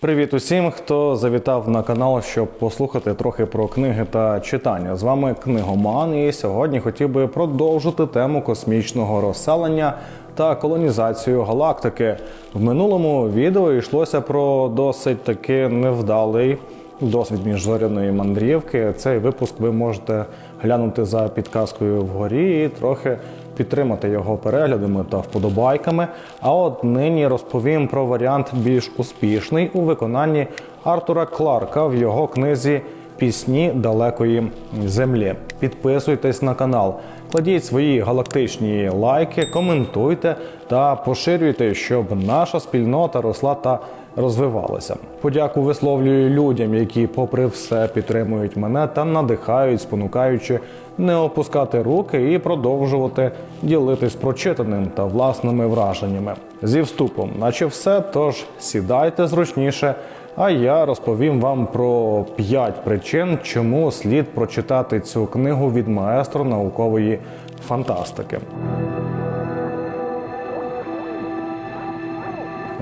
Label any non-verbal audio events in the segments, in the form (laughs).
Привіт усім, хто завітав на канал, щоб послухати трохи про книги та читання. З вами книгоман, і сьогодні хотів би продовжити тему космічного розселення та колонізацію галактики. В минулому відео йшлося про досить таки невдалий досвід міжзоряної мандрівки. Цей випуск ви можете глянути за підказкою вгорі і трохи підтримати його переглядами та вподобайками. А от нині розповім про варіант більш успішний у виконанні Артура Кларка в його книзі Пісні далекої землі. Підписуйтесь на канал, кладіть свої галактичні лайки, коментуйте та поширюйте, щоб наша спільнота росла та розвивалася. Подяку висловлюю людям, які, попри все, підтримують мене та надихають, спонукаючи не опускати руки і продовжувати ділитись прочитаним та власними враженнями. Зі вступом, наче все, тож сідайте зручніше. А я розповім вам про 5 причин, чому слід прочитати цю книгу від маестро наукової фантастики.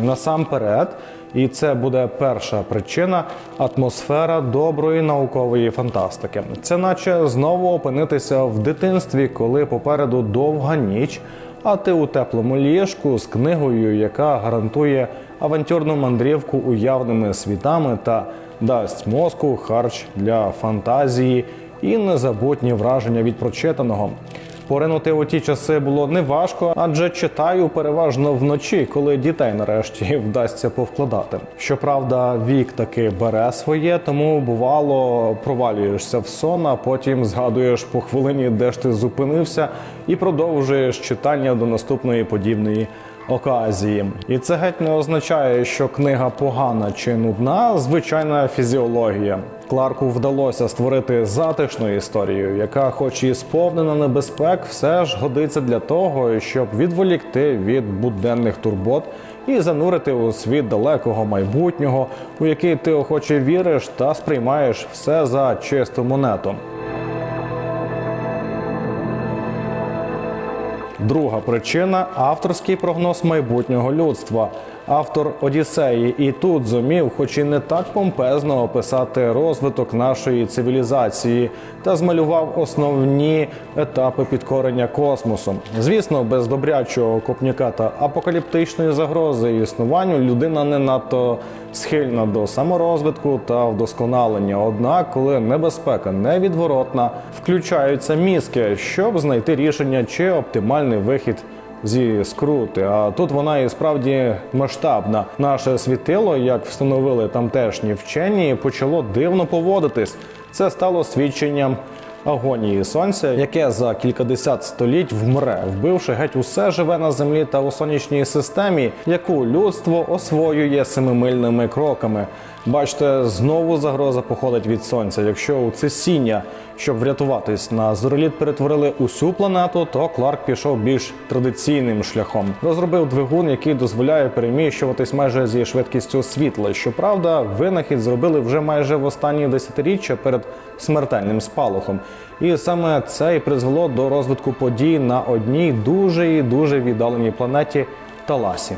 Насамперед, і це буде перша причина атмосфера доброї наукової фантастики. Це наче знову опинитися в дитинстві, коли попереду довга ніч, а ти у теплому ліжку з книгою, яка гарантує авантюрну мандрівку уявними світами та дасть мозку харч для фантазії і незабутні враження від прочитаного. Поринути у ті часи було неважко, адже читаю переважно вночі, коли дітей нарешті (laughs) вдасться повкладати. Щоправда, вік таки бере своє, тому бувало провалюєшся в сон, а потім згадуєш по хвилині, де ж ти зупинився, і продовжуєш читання до наступної подібної оказії. І це геть не означає, що книга погана чи нудна, звичайна фізіологія. Кларку вдалося створити затишну історію, яка, хоч і сповнена небезпек, все ж годиться для того, щоб відволікти від буденних турбот і занурити у світ далекого майбутнього, у який ти охоче віриш та сприймаєш все за чисту монету. Друга причина авторський прогноз майбутнього людства. Автор Одіссеї і тут зумів, хоч і не так помпезно описати розвиток нашої цивілізації та змалював основні етапи підкорення космосу. Звісно, без добрячого копняка та апокаліптичної загрози існуванню людина не надто схильна до саморозвитку та вдосконалення. Однак, коли небезпека невідворотна, включаються мізки, щоб знайти рішення чи оптимальний вихід зі скрути. А тут вона і справді масштабна. Наше світило, як встановили тамтешні вчені, почало дивно поводитись. Це стало свідченням. Агонії сонця, яке за кількадесят століть вмре, вбивши геть усе живе на землі та у сонячній системі, яку людство освоює семимильними кроками. Бачите, знову загроза походить від сонця. Якщо у це сіння, щоб врятуватись на зореліт, перетворили усю планету, то Кларк пішов більш традиційним шляхом. Розробив двигун, який дозволяє переміщуватись майже зі швидкістю світла. Щоправда, винахід зробили вже майже в останні десятиріччя перед смертельним спалахом. І саме це і призвело до розвитку подій на одній дуже і дуже віддаленій планеті Таласі.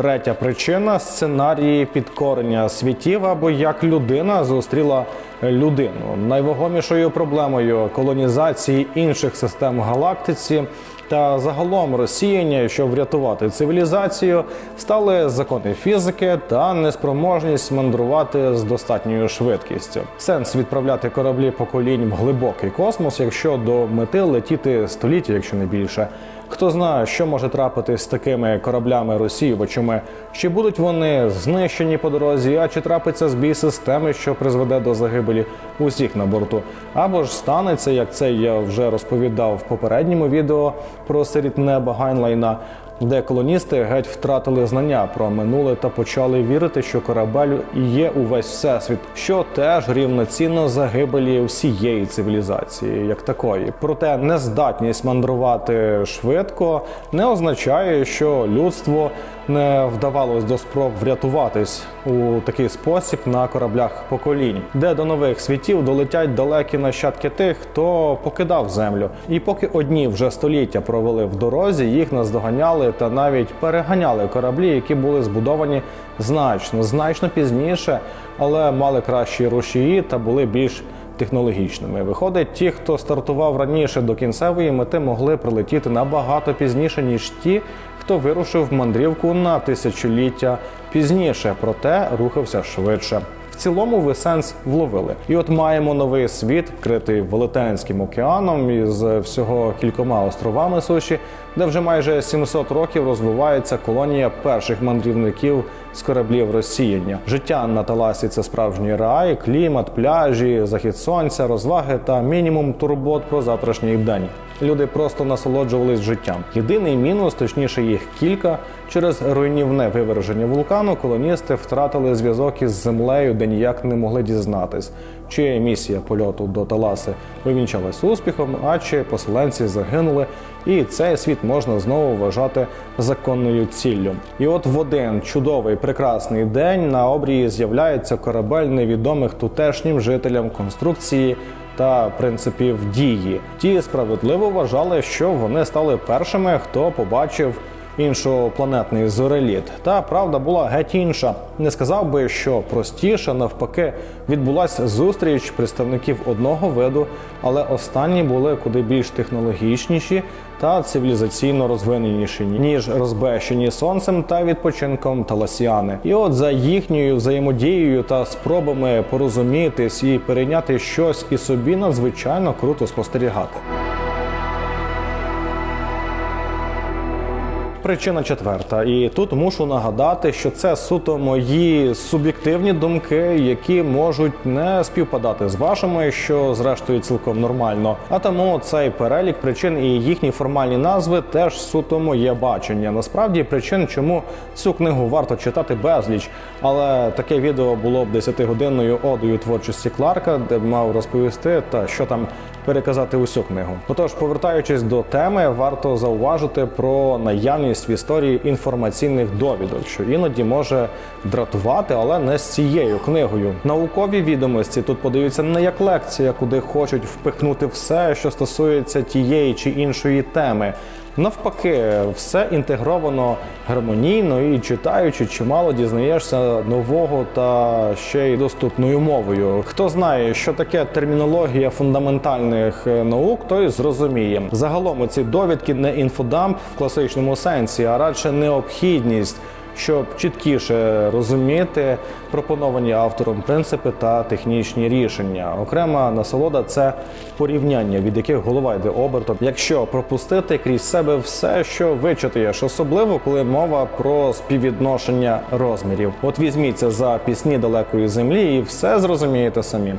Третя причина сценарії підкорення світів або як людина зустріла людину. Найвагомішою проблемою колонізації інших систем галактиці та загалом розсіяння, щоб врятувати цивілізацію, стали закони фізики та неспроможність мандрувати з достатньою швидкістю. Сенс відправляти кораблі поколінь в глибокий космос, якщо до мети летіти століття, якщо не більше. Хто знає, що може трапитись з такими кораблями розсіювачами? Чи будуть вони знищені по дорозі, а чи трапиться збій системи, що призведе до загибелі усіх на борту? Або ж станеться, як це я вже розповідав в попередньому відео про сиріт неба Гайнлайна, де колоністи геть втратили знання про минуле та почали вірити, що корабель і є увесь всесвіт, що теж рівноцінно загибелі всієї цивілізації, як такої. Проте нездатність мандрувати швидко не означає, що людство не вдавалось до спроб врятуватись у такий спосіб на кораблях поколінь, де до нових світів долетять далекі нащадки тих, хто покидав землю. І поки одні вже століття провели в дорозі, їх наздоганяли та навіть переганяли кораблі, які були збудовані значно, значно пізніше, але мали кращі рушії та були більш технологічними. Виходить, ті, хто стартував раніше до кінцевої мети, могли прилетіти набагато пізніше, ніж ті, хто вирушив в мандрівку на тисячоліття пізніше, проте рухався швидше. В цілому ви сенс вловили. І от маємо новий світ, вкритий велетенським океаном із всього кількома островами суші, де вже майже 700 років розвивається колонія перших мандрівників з кораблів розсіяння. Життя на Таласі це справжній рай, клімат, пляжі, захід сонця, розваги та мінімум турбот про завтрашній день. Люди просто насолоджувались життям. Єдиний мінус, точніше їх кілька, через руйнівне виверження вулкану колоністи втратили зв'язок із землею, де ніяк не могли дізнатись, чи місія польоту до Таласи увінчалась успіхом, а чи поселенці загинули, і цей світ можна знову вважати законною ціллю. І от в один чудовий прекрасний день на обрії з'являється корабель невідомих тутешнім жителям конструкції та принципів дії. Ті справедливо вважали, що вони стали першими, хто побачив іншопланетний зореліт. Та правда була геть інша. Не сказав би, що простіше, навпаки, відбулася зустріч представників одного виду, але останні були куди більш технологічніші та цивілізаційно розвиненіші, ніж розбещені сонцем та відпочинком таласіани. І от за їхньою взаємодією та спробами порозумітись і перейняти щось і собі надзвичайно круто спостерігати. Причина четверта, і тут мушу нагадати, що це суто мої суб'єктивні думки, які можуть не співпадати з вашими, що зрештою цілком нормально. А тому цей перелік причин і їхні формальні назви теж суто моє бачення. Насправді причин, чому цю книгу варто читати безліч, але таке відео було б 10-годинною одою творчості Кларка, де б мав розповісти та що там переказати усю книгу. Отож, повертаючись до теми, варто зауважити про наявність в історії інформаційних довідок, що іноді може дратувати, але не з цією книгою. Наукові відомості тут подаються не як лекція, куди хочуть впихнути все, що стосується тієї чи іншої теми. Навпаки, все інтегровано гармонійно і читаючи, чимало дізнаєшся нового та ще й доступною мовою. Хто знає, що таке термінологія фундаментальних е, наук, той зрозуміє. Загалом ці довідки не інфодамп в класичному сенсі, а радше необхідність щоб чіткіше розуміти пропоновані автором принципи та технічні рішення. Окрема насолода це порівняння, від яких голова йде обертом. Якщо пропустити крізь себе все, що вичитуєш, особливо коли мова про співвідношення розмірів. От візьміться за пісні далекої землі, і все зрозумієте самі.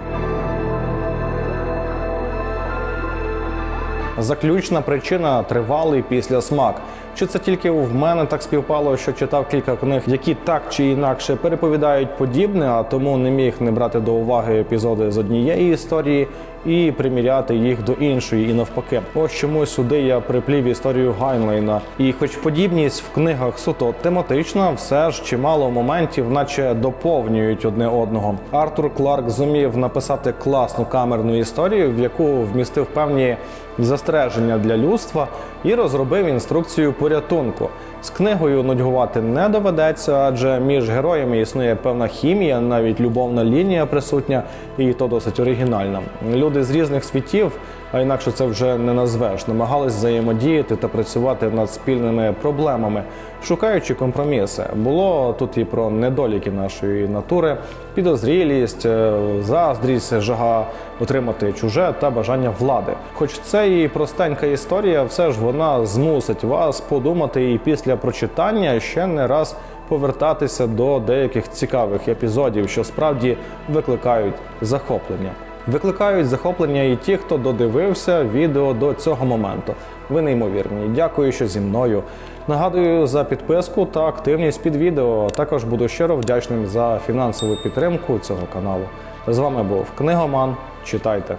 Заключна причина тривалий післясмак. Чи це тільки в мене так співпало, що читав кілька книг, які так чи інакше переповідають подібне, а тому не міг не брати до уваги епізоди з однієї історії і приміряти їх до іншої, і навпаки. Ось чому сюди я приплів історію Гайнлейна. І, хоч подібність в книгах суто тематична, все ж чимало моментів, наче доповнюють одне одного. Артур Кларк зумів написати класну камерну історію, в яку вмістив певні застереження для людства і розробив інструкцію порятунку. З книгою нудьгувати не доведеться, адже між героями існує певна хімія, навіть любовна лінія присутня, і то досить оригінальна. Люди з різних світів, а інакше це вже не назвеш, намагались взаємодіяти та працювати над спільними проблемами, шукаючи компроміси. Було тут і про недоліки нашої натури, підозрілість, е, заздрість, жага отримати чуже та бажання влади. Хоч це і простенька історія, все ж вона змусить вас подумати і після прочитання ще не раз повертатися до деяких цікавих епізодів, що справді викликають захоплення. Викликають захоплення і ті, хто додивився відео до цього моменту. Ви неймовірні. Дякую, що зі мною. Нагадую за підписку та активність під відео. Також буду щиро вдячним за фінансову підтримку цього каналу. З вами був Книгоман. Читайте.